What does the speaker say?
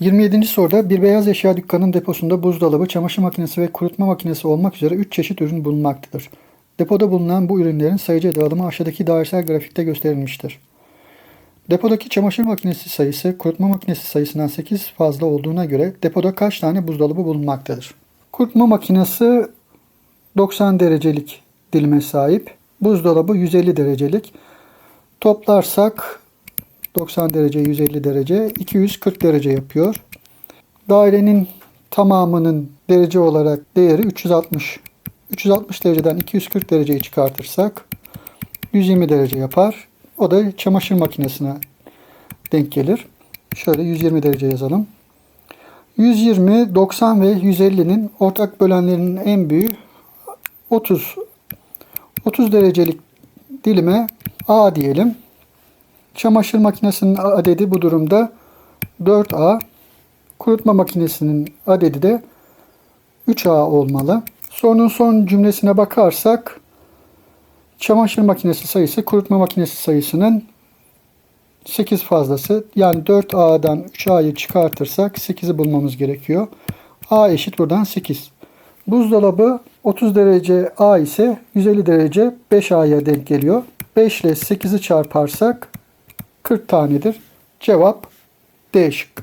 27. soruda bir beyaz eşya dükkanının deposunda buzdolabı, çamaşır makinesi ve kurutma makinesi olmak üzere 3 çeşit ürün bulunmaktadır. Depoda bulunan bu ürünlerin sayıcı dağılımı aşağıdaki dairesel grafikte gösterilmiştir. Depodaki çamaşır makinesi sayısı kurutma makinesi sayısından 8 fazla olduğuna göre depoda kaç tane buzdolabı bulunmaktadır? Kurutma makinesi 90 derecelik dilime sahip. Buzdolabı 150 derecelik. Toplarsak 90 derece 150 derece 240 derece yapıyor. Dairenin tamamının derece olarak değeri 360. 360 dereceden 240 dereceyi çıkartırsak 120 derece yapar. O da çamaşır makinesine denk gelir. Şöyle 120 derece yazalım. 120, 90 ve 150'nin ortak bölenlerinin en büyüğü 30. 30 derecelik dilime A diyelim. Çamaşır makinesinin adedi bu durumda 4A. Kurutma makinesinin adedi de 3A olmalı. Sorunun son cümlesine bakarsak çamaşır makinesi sayısı kurutma makinesi sayısının 8 fazlası. Yani 4A'dan 3A'yı çıkartırsak 8'i bulmamız gerekiyor. A eşit buradan 8. Buzdolabı 30 derece A ise 150 derece 5A'ya denk geliyor. 5 ile 8'i çarparsak 40 tanedir. Cevap D şıkkı.